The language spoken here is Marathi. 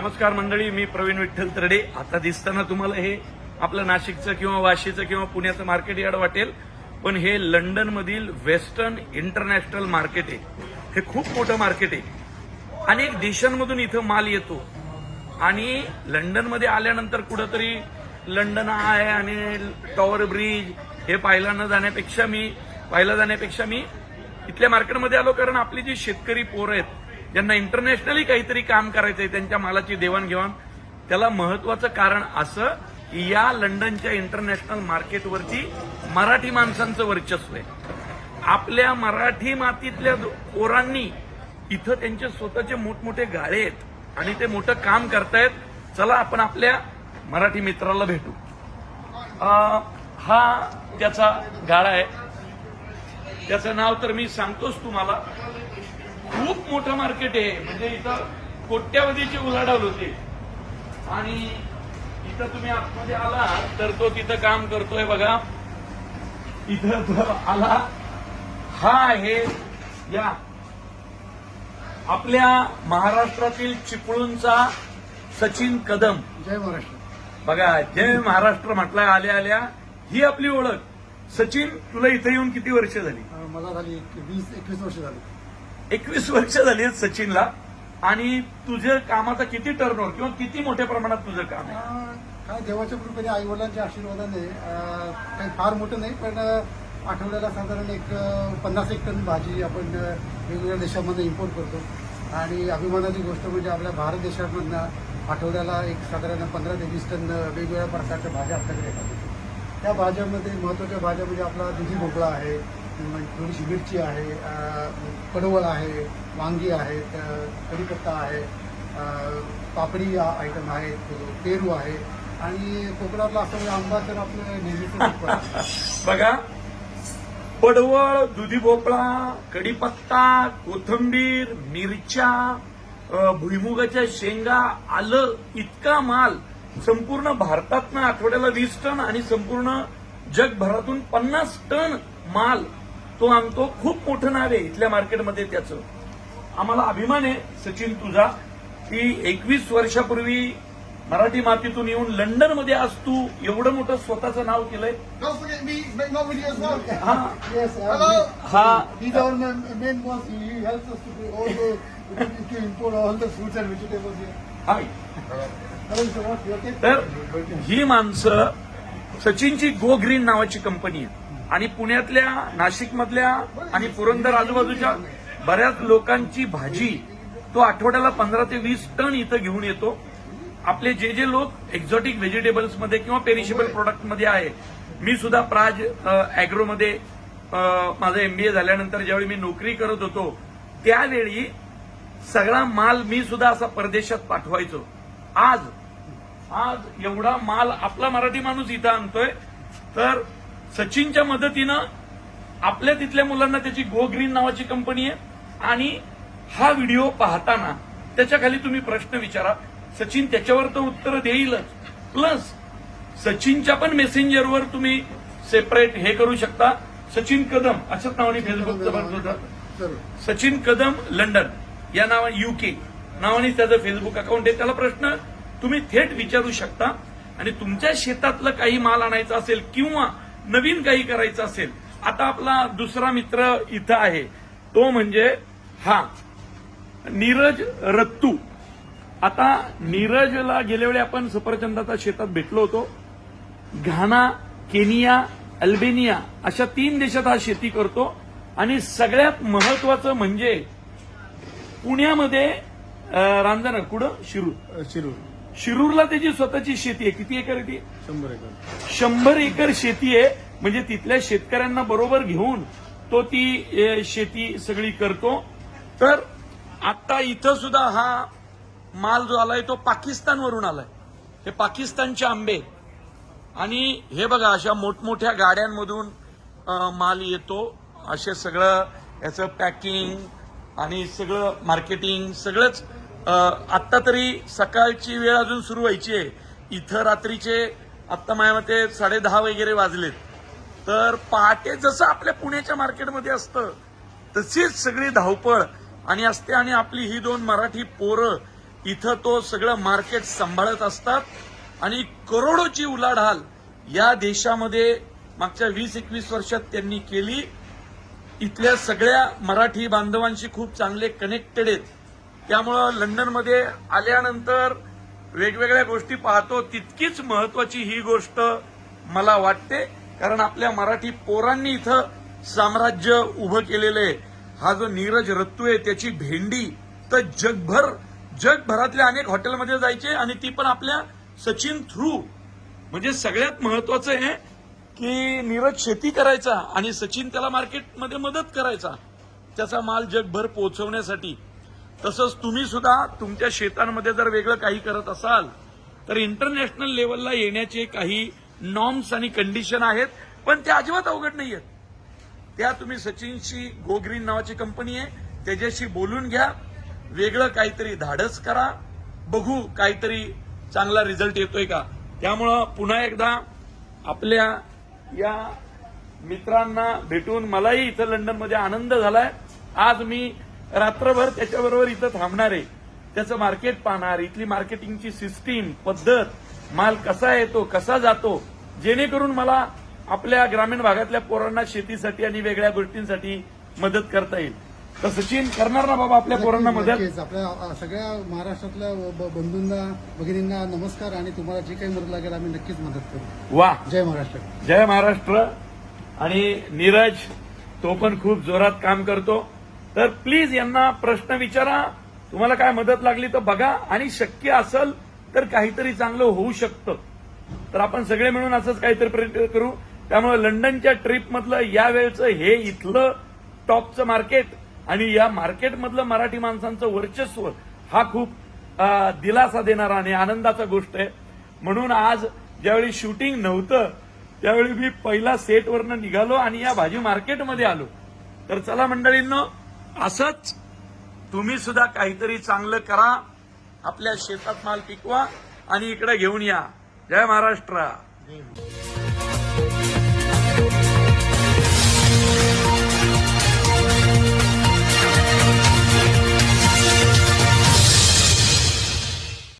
नमस्कार मंडळी मी प्रवीण विठ्ठल तरडे. आता दिसताना तुम्हाला हे आपलं नाशिकचं किंवा वाशीचं किंवा पुण्याचं मार्केट यार्ड वाटेल पण हे लंडन मधील वेस्टर्न इंटरनॅशनल मार्केट आहे. हे खूप मोठं मार्केट आहे. अनेक देशांमधून इथं माल येतो. आणि लंडनमध्ये आल्यानंतर कुठंतरी लंडन आहे आणि टॉवर ब्रिज हे पाहायला न जाण्यापेक्षा मी पाहायला जाण्यापेक्षा मी इथल्या मार्केटमध्ये आलो कारण आपली जी शेतकरी पोरं आहेत ज्यांना इंटरनॅशनली काहीतरी काम करायचंय त्यांच्या मालाची देवाणघेवाण. त्याला महत्वाचं कारण असं की या लंडनच्या इंटरनॅशनल मार्केटवरती मराठी माणसांचं वर्चस्व आहे. आपल्या मराठी मातीतल्या पोरांनी इथं त्यांचे स्वतःचे मोठमोठे गाळे आहेत आणि ते मोठं काम करतायत. चला आपण आपल्या मराठी मित्राला भेटू. हा त्याचा गाळा आहे. त्याचं नाव तर मी सांगतोच तुम्हाला. खूप मोठं मार्केट आहे. म्हणजे इथं कोट्यावधीची उलाढाल होते. आणि इथं तुम्ही आतमध्ये आला तर तो तिथं काम करतोय बघा. इथं तो आला. हा आहे या आपल्या महाराष्ट्रातील चिपळूणचा सचिन कदम. जय महाराष्ट्र. बघा जय महाराष्ट्र म्हटलं आल्या आल्या. ही आपली ओळख. सचिन तुला इथं येऊन किती वर्ष झाली? मला झाली वीस एकवीस वर्ष झाली. एकवीस वर्ष झाली आहेत सचिनला. आणि तुझ्या कामाचा किती टर्नओव्हर किंवा किती मोठ्या प्रमाणात तुझं काम आहे? काय देवाच्या कृपेने आई वडिलांच्या आशीर्वादाने काही फार मोठं नाही पण आठवड्याला साधारण एक पन्नास एक टन भाजी आपण वेगवेगळ्या देशामध्ये इम्पोर्ट करतो. आणि अभिमानाची गोष्ट म्हणजे आपल्या भारत देशामधनं आठवड्याला एक साधारण पंधरा ते वीस टन वेगवेगळ्या प्रकारच्या भाज्या आपल्याकडे येतात. त्या भाज्यामध्ये महत्त्वाच्या भाज्या म्हणजे आपला दुधी भोपळा आहे म्हणजे थोडीशी मिरची आहे पडवळ आहे वांगी आहेत कढीपत्ता आहे पापडी आयटम आहे पेरू आहे आणि कोकणातला असं आंबा तर आपलं नेहमीच बघा पडवळ दुधी भोपळा कढीपत्ता कोथंबीर मिरच्या भुईमुगाच्या शेंगा आलं इतका माल संपूर्ण भारतातनं आठवड्याला वीस टन आणि संपूर्ण जगभरातून पन्नास टन माल तो आणतो खूप मोठं नाव आहे इथल्या मार्केटमध्ये त्याचं. आम्हाला अभिमान आहे सचिन तुझा. की एकवीस वर्षापूर्वी मराठी मातीतून येऊन लंडनमध्ये आज तू एवढं मोठं स्वतःचं नाव केलंय. तर ही माणसं सचिनची गो ग्रीन नावाची कंपनी आहे. आणि पुण्यातल्या नाशिकमधल्या आणि पुरंदर आजूबाजूच्या बऱ्याच लोकांची भाजी तो आठवड्याला पंधरा ते वीस टन इथं घेऊन येतो. आपले जे जे लोक एक्झॉटिक व्हेजिटेबल्समध्ये किंवा पेरिशेबल प्रोडक्टमध्ये आहे मी सुद्धा प्राज अॅग्रोमध्ये माझं एमबीए झाल्यानंतर ज्यावेळी मी नोकरी करत होतो त्यावेळी सगळा माल मी सुद्धा असा परदेशात पाठवायचो. आज आज एवढा माल आपला मराठी माणूस इथं आणतोय तर सचिनच्या मदतीनं आपल्या तिथल्या मुलांना त्याची गो ग्रीन नावाची कंपनी आहे. आणि हा व्हिडिओ पाहताना त्याच्याखाली तुम्ही प्रश्न विचारा. सचिन त्याच्यावर तर उत्तर देईलच. प्लस सचिनच्या पण मेसेंजरवर तुम्ही सेपरेट हे करू शकता. सचिन कदम अशाच नावाने फेसबुकचं सचिन कदम लंडन. या नावा युके नावाने त्याचं फेसबुक अकाउंट आहे. त्याला प्रश्न तुम्ही थेट विचारू शकता. आणि तुमच्या शेतातलं काही माल आणायचा असेल किंवा नवीन काही करायचं असेल आता आपला दुसरा मित्र इथं आहे तो म्हणजे हा नीरज रत्तू. आता नीरजला गेल्या वेळी आपण सफरचंदाचा शेतात भेटलो होतो. घाना केनिया अल्बेनिया अशा तीन देशात हा शेती करतो. आणि सगळ्यात महत्वाचं म्हणजे पुण्यामध्ये रांजण कुठं? शिरूर. शिरूर. शिरूरला त्याची स्वतःची शेती आहे. किती एकर आहे ती? शंभर एकर. शंभर एकर शेती आहे. म्हणजे तिथल्या शेतकऱ्यांना बरोबर घेऊन तो ती शेती सगळी करतो. तर आता इथं सुद्धा हा माल जो आलाय तो पाकिस्तानवरून आलाय. हे पाकिस्तानचे आंबे. आणि हे बघा अशा मोठमोठ्या गाड्यांमधून माल येतो. असे सगळं याचं पॅकिंग आणि सगळं मार्केटिंग सगळंच आत्ता तरी सकाळची वेळ अजून सुरू व्हायची आहे. इथं रात्रीचे आत्ता माझ्या मते साडे दहा वगैरे वाजलेत. तर पहाटे जसं आपल्या पुण्याच्या मार्केटमध्ये असतं तशीच सगळी धावपळ आणि असते आणि आपली ही दोन मराठी पोरं इथं तो सगळं मार्केट सांभाळत असतात. आणि करोडोची उलाढाल या देशामध्ये मागच्या वीस एकवीस वर्षात त्यांनी केली. इथल्या सगळ्या मराठी बांधवांशी खूप चांगले कनेक्टेड आहेत. त्यामुळं लंडनमध्ये आल्यानंतर वेगवेगळ्या गोष्टी पाहतो तितकीच महत्वाची ही गोष्ट मला वाटते कारण आपल्या मराठी पोरांनी इथं साम्राज्य उभं केलेलं आहे. हा जो नीरज रत्तू आहे त्याची भेंडी तर जगभर जगभरातल्या अनेक हॉटेलमध्ये जायचे आणि ती पण आपल्या सचिन थ्रू. म्हणजे सगळ्यात महत्वाचं आहे की नीरज शेती करायचा आणि सचिन त्याला मार्केटमध्ये मदत करायचा. त्याचा माल जगभर पोहोचवण्यासाठी. तसंच तुम्ही सुद्धा तुमच्या शेतांमध्ये जर वेगळं काही करत असाल तर इंटरनॅशनल लेवलला येण्याचे काही नॉर्म्स आणि कंडिशन आहेत पण त्या अजिबात अवघड नाही आहेत त्या तुम्ही सचिनशी गो ग्रीन नावाची कंपनी आहे त्याच्याशी बोलून घ्या वेगळं काहीतरी धाडस करा बघू काहीतरी चांगला रिझल्ट येतोय का. त्यामुळं पुन्हा एकदा आपल्या या मित्रांना भेटून मलाही इथं लंडनमध्ये आनंद झालाय. आज मी रात्रभर त्याच्याबरोबर इथं थांबणार आहे त्याचं मार्केट पाहणार इथली मार्केटिंगची सिस्टीम पद्धत माल कसा येतो कसा जातो जेणेकरून मला आपल्या ग्रामीण भागातल्या पोरांना शेतीसाठी आणि वेगळ्या गोष्टींसाठी मदत करता येईल. तर सचिन करणार ना बाबा आपल्या पोरांना मदत. आपल्या सगळ्या महाराष्ट्रातल्या बंधूंना भगिनींना नमस्कार आणि तुम्हाला जी काही मदत लागेल आम्ही नक्कीच मदत करू. वा. जय महाराष्ट्र. जय महाराष्ट्र. आणि नीरज तो पण खूप जोरात काम करतो. तर प्लीज यांना प्रश्न विचारा. तुम्हाला काय मदत लागली तर बघा. आणि शक्य असेल तर काहीतरी चांगलं होऊ शकतं. तर आपण सगळे मिळून असंच काहीतरी प्रयत्न करू. त्यामुळे लंडनच्या ट्रिपमधलं या वेळचं हे इथलं टॉपचं मार्केट आणि या मार्केटमधलं मराठी माणसांचं वर्चस्व हा खूप दिलासा देणारा आणि आनंदाचा गोष्ट आहे. म्हणून आज ज्यावेळी शूटिंग नव्हतं त्यावेळी मी पहिला सेटवरनं निघालो आणि या भाजी मार्केटमध्ये आलो. तर चला मंडळींना असंच तुम्ही सुद्धा काहीतरी चांगलं करा आपल्या शेतात माल पिकवा आणि इकडे घेऊन या. जय महाराष्ट्र.